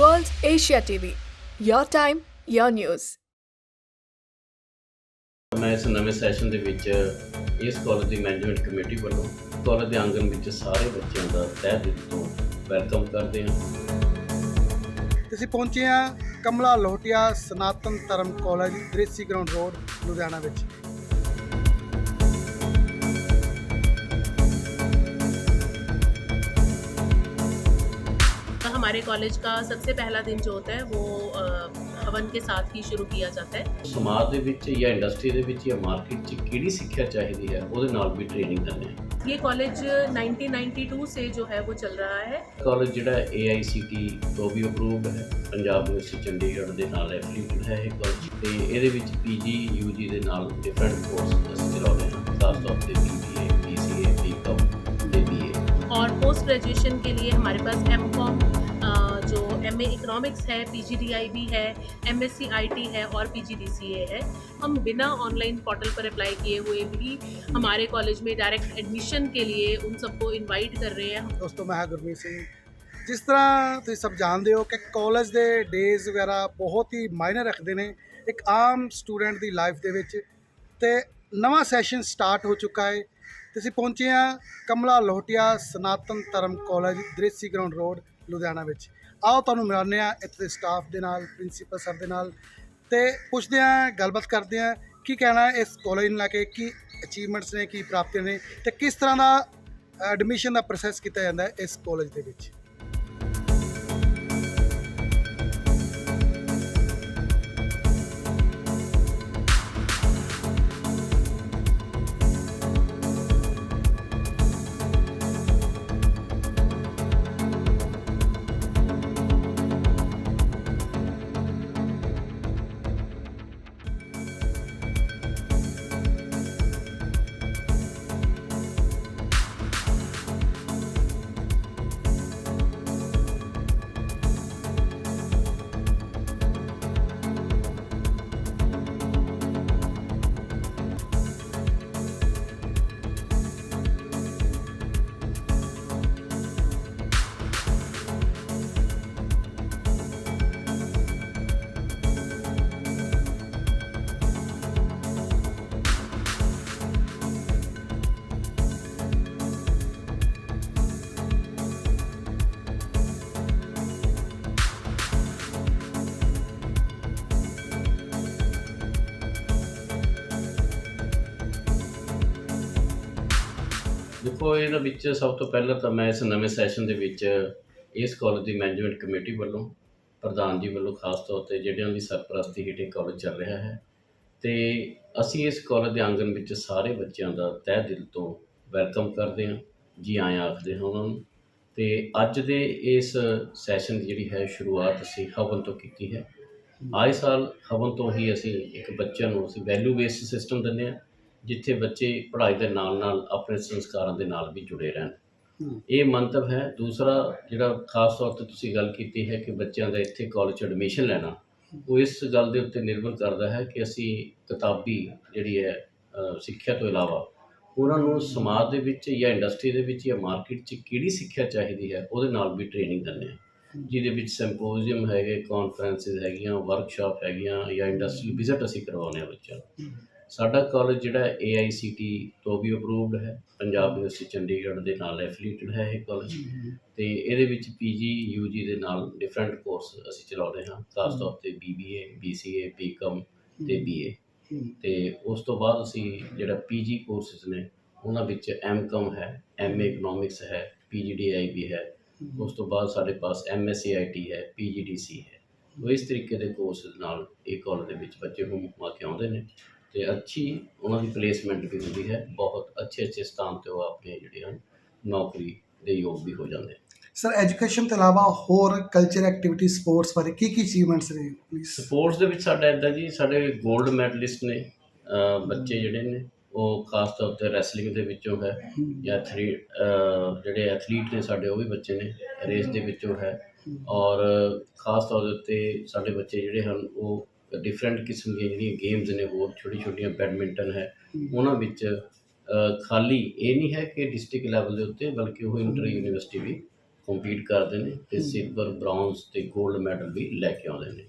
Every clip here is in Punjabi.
World Asia TV. Your time, your news. ਮੈਂ ਇਸ ਨਵੇਂ ਸੈਸ਼ਨ ਦੇ ਵਿੱਚ ਇਸ ਕਾਲਜ ਦੀ ਮੈਨੇਜਮੈਂਟ ਕਮੇਟੀ ਵੱਲੋਂ ਕਾਲਜ ਦੇ ਆਂਗਣ ਵਿੱਚ ਸਾਰੇ ਬੱਚਿਆਂ ਦਾ ਤਹਿ ਦਿਲ ਤੋਂ ਵੈਲਕਮ ਕਰਦੇ ਹਾਂ ਅਸੀਂ ਪਹੁੰਚੇ ਹਾਂ Kamla Lohtia Sanatan Dharam college Daresi ground road Ludhiana ਵਿੱਚ हमारे कॉलेज का सबसे पहला दिन जो होता है वो अ, हवन के साथ ही शुरू किया जाता है ਸਮਾਜ ਦੇ ਵਿੱਚ ਜਾਂ ਇੰਡਸਟਰੀ ਦੇ ਵਿੱਚ ਜਾਂ ਮਾਰਕੀਟ 'ਚ ਕਿਹੜੀ ਸਿੱਖਿਆ ਚਾਹੀਦੀ ਹੈ ਉਹਦੇ ਨਾਲ ਵੀ ਟ੍ਰੇਨਿੰਗ ਦਿੰਦੇ ਹਾਂ ये कॉलेज 1992 से जो है वो चल रहा है ਕਾਲਜ ਜਿਹੜਾ AICT ਤੋਂ ਵੀ ਅਪਰੂਵਡ ਹੈ ਪੰਜਾਬ ਯੂਨੀਵਰਸਿਟੀ ਚੰਡੀਗੜ੍ਹ ਦੇ ਨਾਲ ਐਫੀਲੀਏਟਡ ਹੈ ਇਹ ਕਾਲਜ ਤੇ ਇਹਦੇ ਵਿੱਚ PG UG ਦੇ ਨਾਲ ਡਿਫਰੈਂਟ ਕੋਰਸ ਅਸੀਂ ਚਲਾਉਂਦੇ ਹਾਂ ਖਾਸ ਤੌਰ ਤੇ BBA और पोस्ट ग्रेजुएशन के लिए हमारे पास एम कॉम जो एम ए इकोनॉमिक्स है P G D I B है M S C I T है और पी जी डी सी ए है हम बिना ऑनलाइन पोर्टल पर अप्लाई किए हुए भी हमारे कॉलेज में डायरेक्ट एडमिशन के लिए उन सबको इनवाइट कर रहे हैं ਦੋਸਤੋ ਮੈਂ ਹਾਂ ਗੁਰਮੀਤ ਸਿੰਘ ਜਿਸ ਤਰ੍ਹਾਂ ਤੁਸੀਂ ਸਭ ਜਾਣਦੇ ਹੋ ਕਿ ਕਾਲਜ ਦੇ ਡੇਜ਼ ਵਗੈਰਾ ਬਹੁਤ ਹੀ ਮਾਇਨੇ ਰੱਖਦੇ ਨੇ ਇੱਕ ਆਮ ਸਟੂਡੈਂਟ ਦੀ ਲਾਈਫ ਦੇ ਵਿੱਚ ਤੇ ਨਵਾਂ ਸੈਸ਼ਨ ਸਟਾਰਟ ਹੋ ਚੁੱਕਾ ਹੈ ਤੇ ਅਸੀਂ ਪਹੁੰਚੇ ਹਾਂ Kamla Lohtia Sanatan Dharam college Daresi ground road, Ludhiana ਵਿੱਚ। ਆਓ ਤੁਹਾਨੂੰ ਮਿਲਾਉਂਦੇ ਹਾਂ ਇੱਥੇ ਦੇ ਸਟਾਫ ਦੇ ਨਾਲ ਪ੍ਰਿੰਸੀਪਲ ਸਰ ਦੇ ਨਾਲ ਤੇ ਪੁੱਛਦੇ ਹਾਂ, ਗੱਲਬਾਤ ਕਰਦੇ ਹਾਂ ਕੀ ਕਹਿਣਾ ਹੈ ਇਸ ਕਾਲਜ ਨੂੰ ਲੈ ਕੇ, ਕੀ ਅਚੀਵਮੈਂਟਸ ਨੇ, ਕੀ ਪ੍ਰਾਪਤੀਆਂ ਨੇ ਤੇ ਕਿਸ ਤਰ੍ਹਾਂ ਦਾ ਐਡਮਿਸ਼ਨ ਦਾ ਪ੍ਰੋਸੈਸ ਕੀਤਾ ਜਾਂਦਾ ਹੈ ਇਸ ਕਾਲਜ ਦੇ ਵਿੱਚ। ਦੇਖੋ, ਇਹਦੇ ਵਿੱਚ ਸਭ ਤੋਂ ਪਹਿਲਾਂ ਤਾਂ ਮੈਂ ਇਸ ਨਵੇਂ ਸੈਸ਼ਨ ਦੇ ਵਿੱਚ ਇਸ ਕਾਲਜ ਦੀ ਮੈਨੇਜਮੈਂਟ ਕਮੇਟੀ ਵੱਲੋਂ, ਪ੍ਰਧਾਨ ਜੀ ਵੱਲੋਂ ਖਾਸ ਤੌਰ ਤੇ ਜਿਹੜਿਆਂ ਦੀ ਸਰਪ੍ਰਸਤੀ ਹੇਠ ਇਹ ਕਾਲਜ ਚੱਲ ਰਿਹਾ ਹੈ ਤੇ ਅਸੀਂ ਇਸ ਕਾਲਜ ਦੇ ਆਂਗਣ ਵਿੱਚ ਸਾਰੇ ਬੱਚਿਆਂ ਦਾ ਤਹਿ ਦਿਲ ਤੋਂ ਵੈਲਕਮ ਕਰਦੇ ਹਾਂ, ਜੀ ਆਇਆਂ ਆਖਦੇ ਹਾਂ ਉਹਨਾਂ ਨੂੰ। ਤੇ ਅੱਜ ਦੇ ਇਸ ਸੈਸ਼ਨ ਦੀ ਜਿਹੜੀ ਹੈ ਸ਼ੁਰੂਆਤ ਅਸੀਂ ਹਵਨ ਤੋਂ ਕੀਤੀ ਹੈ। ਆਏ ਸਾਲ ਹਵਨ ਤੋਂ ਹੀ ਅਸੀਂ ਇੱਕ ਬੱਚਿਆਂ ਨੂੰ ਅਸੀਂ ਵੈਲਿਊ ਬੇਸਡ ਸਿਸਟਮ ਦਿੰਦੇ ਹਾਂ। ਜਿੱਥੇ ਬੱਚੇ ਪੜ੍ਹਾਈ ਦੇ ਨਾਲ ਨਾਲ ਆਪਣੇ ਸੰਸਕਾਰਾਂ ਦੇ ਨਾਲ ਵੀ ਜੁੜੇ ਰਹਿਣ। ਇਹ ਮੰਤਵ ਹੈ। ਦੂਸਰਾ ਜਿਹੜਾ ਖਾਸ ਤੌਰ ਤੇ ਤੁਸੀਂ ਗੱਲ ਕੀਤੀ ਹੈ ਕਿ ਬੱਚਿਆਂ ਦਾ ਇੱਥੇ ਕਾਲਜ ਐਡਮਿਸ਼ਨ ਲੈਣਾ ਉਹ ਇਸ ਗੱਲ ਦੇ ਉੱਤੇ ਨਿਰਭਰ ਕਰਦਾ ਹੈ ਕਿ ਅਸੀਂ ਕਿਤਾਬੀ ਜਿਹੜੀ ਹੈ ਸਿੱਖਿਆ ਤੋਂ ਇਲਾਵਾ ਉਹਨਾਂ ਨੂੰ ਸਮਾਜ ਦੇ ਵਿੱਚ ਜਾਂ ਇੰਡਸਟਰੀ ਦੇ ਵਿੱਚ ਜਾਂ ਮਾਰਕੀਟ 'ਚ ਕਿਹੜੀ ਸਿੱਖਿਆ ਚਾਹੀਦੀ ਹੈ ਉਹਦੇ ਨਾਲ ਵੀ ਟ੍ਰੇਨਿੰਗ ਦਿੰਦੇ ਹਾਂ। ਜਿਹਦੇ ਵਿੱਚ ਸਿੰਪੋਜ਼ੀਅਮ ਹੈਗੇ ਕਾਨਫਰੰਸਿਸ ਹੈਗੀਆਂ ਵਰਕਸ਼ਾਪ ਹੈਗੀਆਂ ਜਾਂ ਇੰਡਸਟਰੀ ਵਿਜ਼ਿਟ ਅਸੀਂ ਕਰਵਾਉਂਦੇ ਹਾਂ ਬੱਚਿਆਂ ਨੂੰ। ਸਾਡਾ ਕਾਲਜ ਜਿਹੜਾ AICT ਤੋਂ ਵੀ ਅਪਰੂਵਡ ਹੈ। ਪੰਜਾਬ ਯੂਨੀਵਰਸਿਟੀ ਚੰਡੀਗੜ੍ਹ ਦੇ ਨਾਲ ਐਫੀਲੀਏਟਡ ਹੈ ਇਹ ਕਾਲਜ ਤੇ ਇਹਦੇ ਵਿੱਚ PG UG ਦੇ ਨਾਲ ਡਿਫਰੈਂਟ ਕੋਰਸ ਅਸੀਂ ਚਲਾਉਂਦੇ ਹਾਂ। ਖਾਸ ਤੌਰ ਤੇ BBA BCA BCom ਤੇ BA ਤੇ ਉਸ ਤੋਂ ਬਾਅਦ ਅਸੀਂ ਜਿਹੜਾ PG ਕੋਰਸਿਸ ਨੇ ਉਹਨਾਂ ਵਿੱਚ MCom ਹੈ MA ਇਕਨੋਮਿਕਸ ਹੈ PGDIB ਹੈ। ਉਸ ਤੋਂ ਬਾਅਦ ਸਾਡੇ ਪਾਸ MSCIT ਹੈ PGDC ਹੈ। ਉਹ ਇਸ ਤਰੀਕੇ ਦੇ ਕੋਰਸਿਸ ਨਾਲ ਇਹ ਕਾਲਜ ਦੇ ਵਿੱਚ ਬੱਚੇ ਨੂੰ ਮੁਕਮਾ ਕੇ ਆਉਂਦੇ ਨੇ। ਤੇ ਅੱਛੀ ਉਹਨਾਂ ਦੀ ਪਲੇਸਮੈਂਟ ਵੀ ਹੁੰਦੀ ਹੈ। ਬਹੁਤ ਅੱਛੇ ਅੱਛੇ ਸਥਾਨ ਤੇ ਉਹ ਆਪਣੇ ਜਿਹੜੇ ਹਨ ਨੌਕਰੀ ਦੇ ਯੋਗ ਵੀ ਹੋ ਜਾਂਦੇ ਸਰ ਐਜੂਕੇਸ਼ਨ ਤੋਂ ਇਲਾਵਾ ਹੋਰ ਕਲਚਰ ਐਕਟੀਵਿਟੀ ਸਪੋਰਟਸ ਬਾਰੇ ਕੀ ਕੀ ਅਚੀਵਮੈਂਟਸ ਨੇ ਪਲੀਜ਼ ਸਪੋਰਟਸ ਦੇ ਵਿੱਚ ਸਾਡਾ ਇਦਾਂ ਜੀ ਸਾਡੇ 골ਡ ਮੈਡਲਿਸਟ ਨੇ ਬੱਚੇ ਜਿਹੜੇ ਨੇ ਉਹ ਖਾਸ ਤੌਰ ਤੇ ਰੈਸਲਿੰਗ ਦੇ ਵਿੱਚੋਂ ਹੈ ਜਾਂ ਐਥਲੀ ਜਿਹੜੇ ਐਥਲੀਟ ਨੇ ਸਾਡੇ ਉਹ ਵੀ ਬੱਚੇ ਨੇ ਰੇਸ ਦੇ ਵਿੱਚੋਂ ਹੈ। ਔਰ ਖਾਸ ਤੌਰ ਉੱਤੇ ਸਾਡੇ ਬੱਚੇ ਜਿਹੜੇ ਹਨ ਉਹ ਡਿਫਰੈਂਟ ਕਿਸਮ ਦੀਆਂ ਜਿਹੜੀਆਂ ਗੇਮਸ ਨੇ ਹੋਰ ਛੋਟੀ ਛੋਟੀਆਂ ਬੈਡਮਿੰਟਨ ਹੈ। ਉਹਨਾਂ ਵਿੱਚ ਖਾਲੀ ਇਹ ਨਹੀਂ ਹੈ ਕਿ ਡਿਸਟ੍ਰਿਕਟ ਲੈਵਲ ਦੇ ਉੱਤੇ ਬਲਕਿ ਉਹ ਇੰਟਰ ਯੂਨੀਵਰਸਿਟੀ ਵੀ ਕੰਪੀਟ ਕਰਦੇ ਨੇ ਤੇ ਸਿਲਵਰ ਬ੍ਰੌਂਜ਼ ਤੇ 골ਡ ਮੈਡਲ ਵੀ ਲੈ ਕੇ ਆਉਂਦੇ ਨੇ।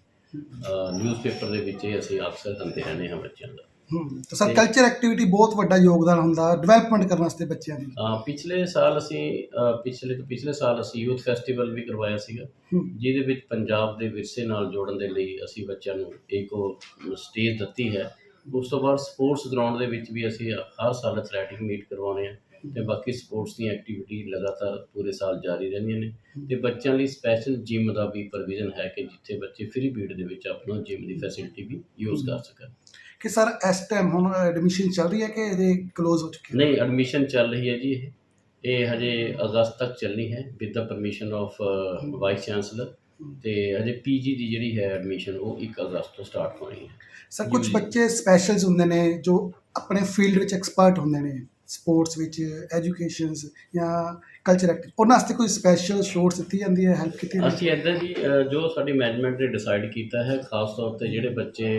ਨਿਊਜ਼ਪੇਪਰ ਦੇ ਵਿੱਚ ਇਹ ਅਸੀਂ ਅਕਸਰ ਦਿੰਦੇ ਰਹਿੰਦੇ ਹਾਂ ਬੱਚਿਆਂ ਦਾ। ਹੂੰ। ਤਾਂ ਸਰ ਕਲਚਰ ਐਕਟੀਵਿਟੀ ਬਹੁਤ ਵੱਡਾ ਯੋਗਦਾਨ ਹੁੰਦਾ ਡਿਵੈਲਪਮੈਂਟ ਕਰਨ ਵਾਸਤੇ ਬੱਚਿਆਂ ਦੀ। ਅ, ਪਿਛਲੇ ਸਾਲ ਅਸੀਂ ਪਿਛਲੇ ਤੋਂ ਪਿਛਲੇ ਸਾਲ ਅਸੀਂ ਯੂਥ ਫੈਸਟੀਵਲ ਵੀ ਕਰਵਾਇਆ ਸੀਗਾ। ਹੂੰ। ਜਿਹਦੇ ਵਿੱਚ ਪੰਜਾਬ ਦੇ ਵਿਰਸੇ ਨਾਲ ਜੋੜਨ ਦੇ ਲਈ ਅਸੀਂ ਬੱਚਿਆਂ ਨੂੰ ਇੱਕ ਸਟੇਜ ਦਿੱਤੀ ਹੈ। ਉਸ ਤੋਂ ਬਾਅਦ ਸਪੋਰਟਸ ਗਰਾਊਂਡ ਦੇ ਵਿੱਚ ਵੀ ਅਸੀਂ ਹਰ ਸਾਲ ਐਥਲੈਟਿਕ ਮੀਟ ਕਰਵਾਉਂਦੇ ਹਾਂ ਤੇ ਬਾਕੀ ਸਪੋਰਟਸ ਦੀਆਂ ਐਕਟੀਵਿਟੀ ਲਗਾਤਾਰ ਪੂਰੇ ਸਾਲ ਜਾਰੀ ਰਹਿੰਦੀਆਂ ਨੇ। ਤੇ ਬੱਚਿਆਂ ਲਈ ਸਪੈਸ਼ਲ ਜਿਮ ਦਾ ਵੀ ਪ੍ਰੋਵੀਜ਼ਨ ਹੈ ਕਿ ਜਿੱਥੇ ਬੱਚੇ ਫ੍ਰੀ ਪੀਰੀਅਡ ਦੇ ਵਿੱਚ ਆਪਣਾ ਜਿਮ ਦੀ ਫੈਸਿਲਿਟੀ ਵੀ ਯੂਜ਼ ਕਰ ਸਕਣ। ਕਿ ਸਰ ਇਸ ਟਾਈਮ ਹੁਣ ਐਡਮਿਸ਼ਨ ਚੱਲ ਰਹੀ ਹੈ ਕਿ ਇਹਦੇ ਕਲੋਜ਼ ਹੋ ਚੁੱਕੀ ਹੈ? ਨਹੀਂ ਐਡਮਿਸ਼ਨ ਚੱਲ ਰਹੀ ਹੈ ਜੀ ਇਹ। ਇਹ ਹਜੇ ਅਗਸਤ ਤੱਕ ਚੱਲਣੀ ਹੈ with the permission of vice chancellor ਤੇ ਹਜੇ ਪੀਜੀ ਦੀ ਜਿਹੜੀ ਹੈ ਐਡਮਿਸ਼ਨ ਉਹ 1 ਅਗਸਤ ਤੋਂ ਸਟਾਰਟ ਹੋਣੀ ਹੈ। ਸਰ ਕੁਝ। ਬੱਚੇ ਸਪੈਸ਼ਲਸ ਹੁੰਦੇ ਨੇ ਜੋ ਆਪਣੇ ਫੀਲਡ ਵਿੱਚ ਐਕਸਪਰਟ ਹੁੰਦੇ ਨੇ। ਸਪੋਰਟਸ ਵਿੱਚ ਐਜੂਕੇਸ਼ਨਸ ਜਾਂ ਕਲਚਰ ਐਕਟਿਵ ਉਹਨਾਂ ਵਾਸਤੇ ਕੋਈ ਸਪੈਸ਼ਲ ਸ਼ੋਰਟਸ ਦਿੱਤੀ ਜਾਂਦੀ ਹੈ ਹੈਲਪ ਕੀਤੀ ਜਾਂਦੀ ਅਸੀਂ ਇੱਦਾਂ ਜੀ ਜੋ ਸਾਡੀ ਮੈਨੇਜਮੈਂਟ ਨੇ ਡਿਸਾਈਡ ਕੀਤਾ ਹੈ ਖਾਸ ਤੌਰ ਤੇ ਜਿਹੜੇ ਬੱਚੇ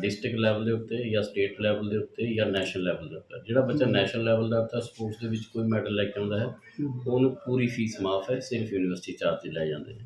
ਡਿਸਟ੍ਰਿਕਟ ਲੈਵਲ ਦੇ ਉੱਤੇ ਜਾਂ ਸਟੇਟ ਲੈਵਲ ਦੇ ਉੱਤੇ ਜਾਂ ਨੈਸ਼ਨਲ ਲੈਵਲ ਦੇ ਉੱਤੇ। ਜਿਹੜਾ ਬੱਚਾ। ਨੈਸ਼ਨਲ ਲੈਵਲ ਦਾ ਉੱਤੇ ਸਪੋਰਟਸ ਦੇ ਵਿੱਚ ਕੋਈ ਮੈਡਲ ਲੈ ਕੇ ਆਉਂਦਾ ਹੈ ਉਹਨੂੰ ਪੂਰੀ ਫੀਸ ਮਾਫ ਹੈ ਸਿਰਫ ਯੂਨੀਵਰਸਿਟੀ ਚਾਰਜ ਲੈ ਜਾਂਦੇ ਨੇ।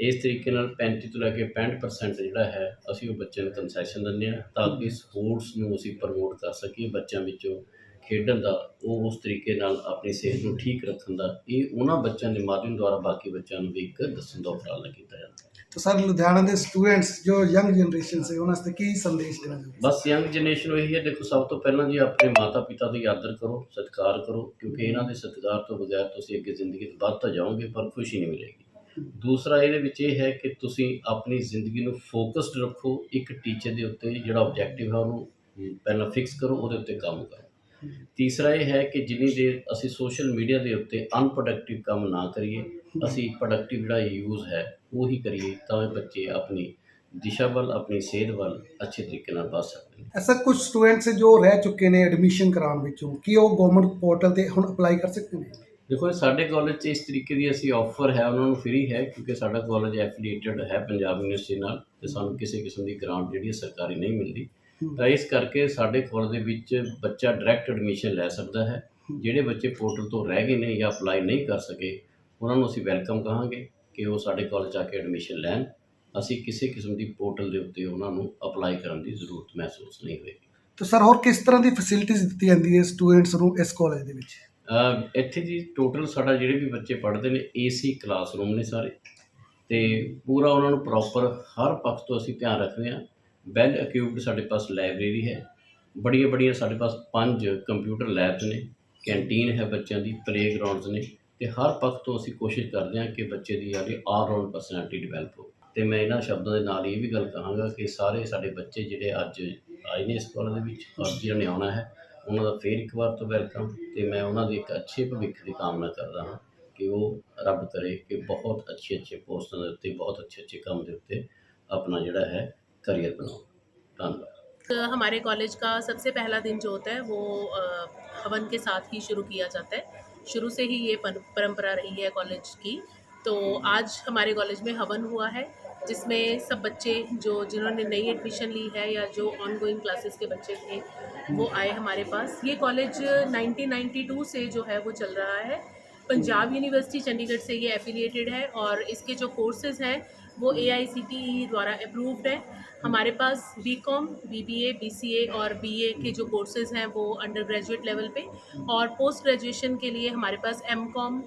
ਇਸ ਤਰੀਕੇ ਨਾਲ 35 ਤੋਂ ਲੈ ਕੇ 65% ਜਿਹੜਾ ਹੈ ਅਸੀਂ ਉਹ ਬੱਚਿਆਂ ਨੂੰ ਕੰਸੈਸ਼ਨ ਦਿੰਦੇ ਹਾਂ ਤਾਂ ਕਿ ਸਪੋਰਟਸ ਨੂੰ ਅਸੀਂ ਪ੍ਰਮੋਟ ਕਰ ਸਕੀਏ ਬੱਚਿਆਂ ਵਿੱਚੋਂ ਖੇਡਣ ਦਾ ਉਹ ਉਸ ਤਰੀਕੇ ਨਾਲ ਆਪਣੀ ਸਿਹਤ ਨੂੰ ਠੀਕ ਰੱਖਣ ਦਾ ਇਹ ਉਹਨਾਂ ਬੱਚਿਆਂ ਦੇ ਮਾਧਿਅਮ ਦੁਆਰਾ ਬਾਕੀ ਬੱਚਿਆਂ ਨੂੰ ਵੀ ਇੱਕ ਦੱਸਣ ਦਾ ਉਪਰਾਲਾ ਕੀਤਾ ਜਾਂਦਾ ਹੈ। ਤਾਂ ਸਰ ਲੁਧਿਆਣਾ ਦੇ ਸਟੂਡੈਂਟਸ ਜੋ ਯੰਗ ਜਨਰੇਸ਼ਨ ਸੇ ਉਹਨਾਂ ਵਾਸਤੇ ਕੀ ਸੰਦੇਸ਼ ਦੇਣਾ ਚਾਹੁੰਦੇ ਬਸ ਯੰਗ ਜਨਰੇਸ਼ਨ ਨੂੰ ਇਹੀ ਹੈ ਦੇਖੋ ਸਭ ਤੋਂ ਪਹਿਲਾਂ ਜੀ ਆਪਣੇ ਮਾਤਾ ਪਿਤਾ ਦੀ ਆਦਰ ਕਰੋ ਸਤਿਕਾਰ ਕਰੋ ਕਿਉਂਕਿ ਇਹਨਾਂ ਦੇ ਸਤਿਕਾਰ ਤੋਂ ਬਗੈਰ ਤੁਸੀਂ ਅੱਗੇ ਜ਼ਿੰਦਗੀ 'ਚ ਵੱਧ ਤਾਂ ਜਾਓਗੇ ਪਰ ਖੁਸ਼ੀ ਨਹੀਂ ਮਿਲੇਗੀ। ਦੂਸਰਾ ਇਹਦੇ ਵਿੱਚ ਇਹ ਹੈ ਕਿ ਤੁਸੀਂ ਆਪਣੀ ਜ਼ਿੰਦਗੀ ਨੂੰ ਫੋਕਸਡ ਰੱਖੋ, ਇੱਕ ਟੀਚਰ ਦੇ ਉੱਤੇ ਜਿਹੜਾ ਆਬਜੈਕਟਿਵ ਹੈ ਉਹਨੂੰ ਪਹਿਲਾਂ ਫਿਕਸ ਕਰੋ, ਉਹਦੇ ਉੱਤੇ ਕੰਮ ਕਰੋ। ਤੀਸਰਾ ਇਹ ਹੈ ਕਿ ਜਿੰਨੀ ਦੇਰ ਅਸੀਂ ਸੋਸ਼ਲ ਮੀਡੀਆ ਦੇ ਉੱਤੇ ਅਨਪ੍ਰੋਡਕਟਿਵ ਕੰਮ ਨਾ ਕਰੀਏ, ਅਸੀਂ ਪ੍ਰੋਡਕਟਿਵ ਜਿਹੜਾ ਯੂਜ਼ ਹੈ ਉਹੀ ਕਰੀਏ ਤਾਂ ਇਹ ਬੱਚੇ ਆਪਣੀ ਦਿਸ਼ਾ ਵੱਲ, ਆਪਣੀ ਸਿਹਤ ਵੱਲ ਅੱਛੇ ਤਰੀਕੇ ਨਾਲ ਵੱਧ ਸਕਦੇ ਨੇ। ਐਸਾ ਕੁਝ ਸਟੂਡੈਂਟਸ ਜੋ ਰਹਿ ਚੁੱਕੇ ਨੇ ਐਡਮਿਸ਼ਨ ਕਰਾਉਣ ਵਿੱਚੋਂ, ਕੀ ਉਹ ਗਵਰਨਮੈਂਟ ਪੋਰਟਲ ਤੇ ਹੁਣ ਅਪਲਾਈ ਕਰ ਸਕਦੇ ਨੇ? ਦੇਖੋ ਸਾਡੇ ਕਾਲਜ 'ਚ ਇਸ ਤਰੀਕੇ ਦੀ ਅਸੀਂ ਆਫਰ ਹੈ ਉਹਨਾਂ ਨੂੰ ਫ੍ਰੀ ਹੈ ਕਿਉਂਕਿ ਸਾਡਾ ਕਾਲਜ ਐਫੀਲੀਏਟਡ ਹੈ ਪੰਜਾਬ ਯੂਨੀਵਰਸਿਟੀ ਨਾਲ ਤੇ ਸਾਨੂੰ ਕਿਸੇ ਕਿਸਮ ਦੀ ਗ੍ਰਾਂਟ ਜਿਹੜੀ ਹੈ ਸਰਕਾਰੀ ਨਹੀਂ ਮਿਲਦੀ। ਤਾਂ ਇਸ ਕਰਕੇ ਸਾਡੇ ਕਾਲਜ ਦੇ ਵਿੱਚ ਬੱਚਾ ਡਾਇਰੈਕਟ ਐਡਮਿਸ਼ਨ ਲੈ ਸਕਦਾ ਹੈ ਜਿਹੜੇ ਬੱਚੇ ਪੋਰਟਲ ਤੋਂ ਰਹਿ ਗਏ ਨੇ ਜਾਂ ਅਪਲਾਈ ਨਹੀਂ ਕਰ ਸਕੇ ਉਹਨਾਂ ਨੂੰ ਅਸੀਂ ਵੈਲਕਮ ਕਹਾਂਗੇ ਕਿ ਉਹ ਸਾਡੇ ਕਾਲਜ ਆ ਕੇ ਐਡਮਿਸ਼ਨ ਲੈਣ। ਅਸੀਂ ਕਿਸੇ ਕਿਸਮ ਦੀ ਪੋਰਟਲ ਦੇ ਉੱਤੇ ਉਹਨਾਂ ਨੂੰ ਅਪਲਾਈ ਕਰਨ ਦੀ ਜ਼ਰੂਰਤ ਮਹਿਸੂਸ ਨਹੀਂ ਹੋਏਗੀ। ਤਾਂ ਸਰ ਹੋਰ ਕਿਸ ਤਰ੍ਹਾਂ ਦੀ ਫੈਸਿਲਿਟੀਜ਼ ਦਿੱਤੀ ਜਾਂਦੀ ਹੈ ਸਟੂਡੈਂਟਸ ਨੂੰ ਇਸ ਕਾਲਜ ਦੇ ਵਿੱਚ? ਇੱਥੇ ਜੀ ਟੋਟਲ ਸਾਡਾ ਜਿਹੜੇ ਵੀ ਬੱਚੇ ਪੜ੍ਹਦੇ ਨੇ ਏਸੀ ਕਲਾਸਰੂਮ ਨੇ ਸਾਰੇ। ਤੇ ਪੂਰਾ ਉਹਨਾਂ ਨੂੰ ਪ੍ਰੋਪਰ ਹਰ ਪੱਖ ਤੋਂ ਅਸੀਂ ਧਿਆਨ ਰੱਖਦੇ ਹਾਂ। ਵੈਲ ਇਕਵਿਪਡ ਸਾਡੇ ਪਾਸ ਲਾਇਬ੍ਰੇਰੀ ਹੈ। ਬੜੀਆਂ ਬੜੀਆਂ ਸਾਡੇ ਪਾਸ ਪੰਜ ਕੰਪਿਊਟਰ ਲੈਬਸ ਨੇ। ਕੈਂਟੀਨ ਹੈ ਬੱਚਿਆਂ ਦੀ ਪਲੇਗਰਾਉਂਡਸ ਨੇ। ਤੇ ਹਰ ਪੱਖ ਤੋਂ ਅਸੀਂ ਕੋਸ਼ਿਸ਼ ਕਰਦੇ ਹਾਂ ਕਿ ਬੱਚੇ ਦੀ ਜਿਹੜੀ ਆਲ ਰਾਊਂਡ ਪਰਸਨੈਲਿਟੀ ਡਿਵੈਲਪ ਹੋ। ਤੇ ਮੈਂ ਇਹਨਾਂ ਸ਼ਬਦਾਂ ਦੇ ਨਾਲ ਇਹ ਵੀ ਗੱਲ ਕਹਾਂਗਾ ਕਿ ਸਾਰੇ ਸਾਡੇ ਬੱਚੇ ਜਿਹੜੇ ਅੱਜ ਆਏ ਨੇ ਇਸ ਕਾਲਜ ਦੇ ਵਿੱਚ ਔਰ ਜਿਹਨਾਂ ਨੇ ਆਉਣਾ ਹੈ। ਉਹਨਾਂ ਦਾ ਫੇਰ ਇੱਕ ਵਾਰ ਤੋਂ ਵੈਲਕਮ ਤੇ ਮੈਂ ਉਹਨਾਂ ਦੇ ਇੱਕ ਅੱਛੇ ਭਵਿੱਖ ਦੀ ਕਾਮਨਾ ਕਰਦਾ ਹਾਂ ਕਿ ਉਹ ਰੱਬ ਕਰੇ ਕਿ ਬਹੁਤ ਅੱਛੇ ਅੱਛੇ ਪੋਸਟਾਂ ਦੇ ਉੱਤੇ ਬਹੁਤ ਅੱਛੇ ਅੱਛੇ ਕੰਮ ਦੇ ਉੱਤੇ ਆਪਣਾ ਜਿਹੜਾ ਹੈ ਕਰੀਅਰ ਬਣਾਉਣ ਧੰਨਵਾਦ अ, हमारे कॉलेज का सबसे पहला दिन जो होता है वो अ, हवन के साथ ही शुरू किया जाता है शुरू से ही ये पर- परंपरा रही है कॉलेज की तो आज हमारे कॉलेज में हवन हुआ है जिसमें सब बच्चे जो, जिन्होंने नई एडमिशन ली है या जो ऑन गोइंग क्लासेस के बच्चे थे, वो आए हमारे पास। ये कॉलेज 1992 से जो है वो चल रहा है। पंजाब यूनिवर्सिटी चंडीगढ़ से ये एफिलिएटेड है और इसके जो कोर्सेज़ हैं वो एआईसीटीई द्वारा अप्रूव्ड है। हमारे पास B com B B A B C A और बी ए के जो कोर्सेज़ हैं वो अंडर ग्रेजुएट लेवल पे। और पोस्ट ग्रेजुएशन के लिए हमारे पास एम कॉम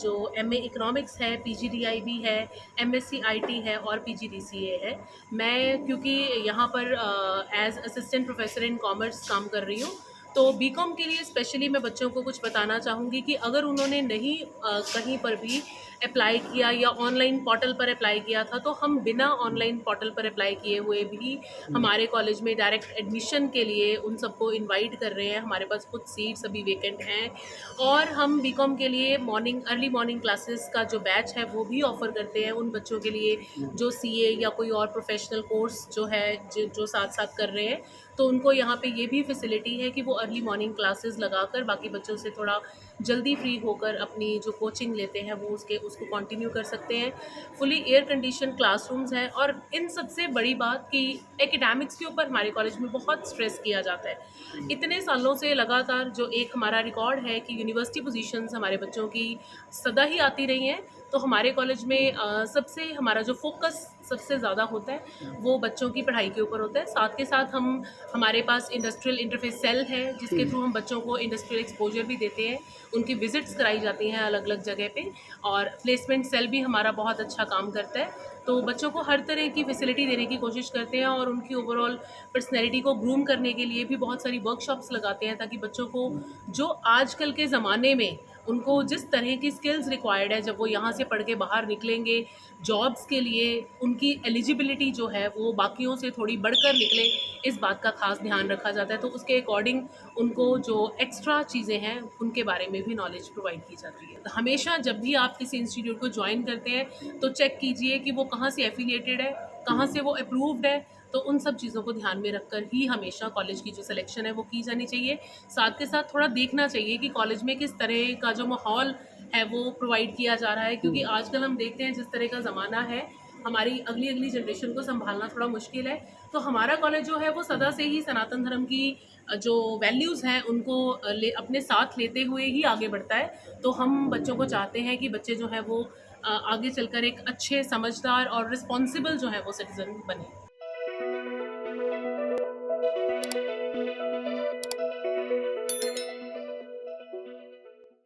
जो एम ए इकनॉमिक्स है P G D I B है M S C I T है और पी जी डी सी ए है। मैं क्योंकि यहाँ पर as assistant professor in commerce काम कर रही हूँ तो बी कॉम के लिए स्पेशली मैं बच्चों को कुछ बताना चाहूँगी कि अगर उन्होंने नहीं अ, कहीं पर भी अप्लाई किया या ऑनलाइन पोर्टल पर अप्लाई किया था तो हम बिना ऑनलाइन पोर्टल पर अप्लाई किए हुए भी हमारे कॉलेज में डायरेक्ट एडमिशन के लिए उन सबको इनवाइट कर रहे हैं। हमारे पास कुछ सीट्स अभी वेकेंट हैं और हम बी के लिए मॉर्निंग अर्ली मॉर्निंग क्लासेस का जो बैच है, वो भी ऑफ़र करते हैं उन बच्चों के लिए जो सीए या कोई और प्रोफेशनल कोर्स जो है, जो साथ साथ कर रहे हैं। तो उनको यहाँ पे ये भी फैसिलिटी है कि वो अर्ली मॉर्निंग क्लासेस लगाकर बाकी बच्चों से थोड़ा जल्दी फ्री होकर अपनी जो कोचिंग लेते हैं वो उसके, उसको कंटिन्यू कर सकते हैं। फुली एयर कंडीशन क्लासरूम्स हैं और इन सबसे बड़ी बात कि एकेडमिक्स के ऊपर हमारे कॉलेज में बहुत स्ट्रेस किया जाता है। इतने सालों से लगातार जो एक हमारा रिकॉर्ड है कि यूनिवर्सिटी पोजीशंस हमारे बच्चों की सदा ही आती रही हैं। तो हमारे कॉलेज में सबसे हमारा जो फोकस सबसे ज़्यादा होता है वो बच्चों की पढ़ाई के ऊपर होता है। साथ के साथ हम हमारे पास इंडस्ट्रियल इंटरफेस सेल है जिसके थ्रू हम बच्चों को इंडस्ट्रियल एक्सपोजर भी देते हैं। उनकी विजिट्स कराई जाती हैं अलग अलग जगह पे और प्लेसमेंट सेल भी हमारा बहुत अच्छा काम करता है। तो बच्चों को हर तरह की फैसिलिटी देने की कोशिश करते हैं और उनकी ओवरऑल पर्सनैलिटी को ग्रूम करने के लिए भी बहुत सारी वर्कशॉप्स लगाते हैं ताकि बच्चों को जो आजकल के ज़माने में उनको जिस तरह की स्किल्स रिक्वायर्ड है, जब वो यहाँ से पढ़ के बाहर निकलेंगे जॉब्स के लिए, उनकी एलिजिबिलिटी जो है, वो बाकियों से थोड़ी बढ़कर निकले, इस बात का खास ध्यान रखा जाता है। तो उसके अकॉर्डिंग उनको जो एक्स्ट्रा चीज़ें हैं, उनके बारे में भी नॉलेज प्रोवाइड की जाती है। हमेशा जब भी आप किसी इंस्टीट्यूट को ज्वाइन करते हैं तो चेक कीजिए कि वो कहाँ से एफिलिएटेड है, कहाँ से वो अप्रूव्ड है तो उन सब चीज़ों को ध्यान में रखकर ही हमेशा कॉलेज की जो सिलेक्शन है वो की जानी चाहिए। साथ के साथ थोड़ा देखना चाहिए कि कॉलेज में किस तरह का जो माहौल है वो प्रोवाइड किया जा रहा है क्योंकि आजकल हम देखते हैं जिस तरह का ज़माना है हमारी अगली अगली जनरेशन को संभालना थोड़ा मुश्किल है। तो हमारा कॉलेज जो है वो सदा से ही सनातन धर्म की जो वैल्यूज़ हैं उनको ले अपने साथ लेते हुए ही आगे बढ़ता है। तो हम बच्चों को चाहते हैं कि बच्चे जो हैं वो आगे चलकर एक अच्छे समझदार और रिस्पॉन्सिबल जो है वो सिटीज़न बने।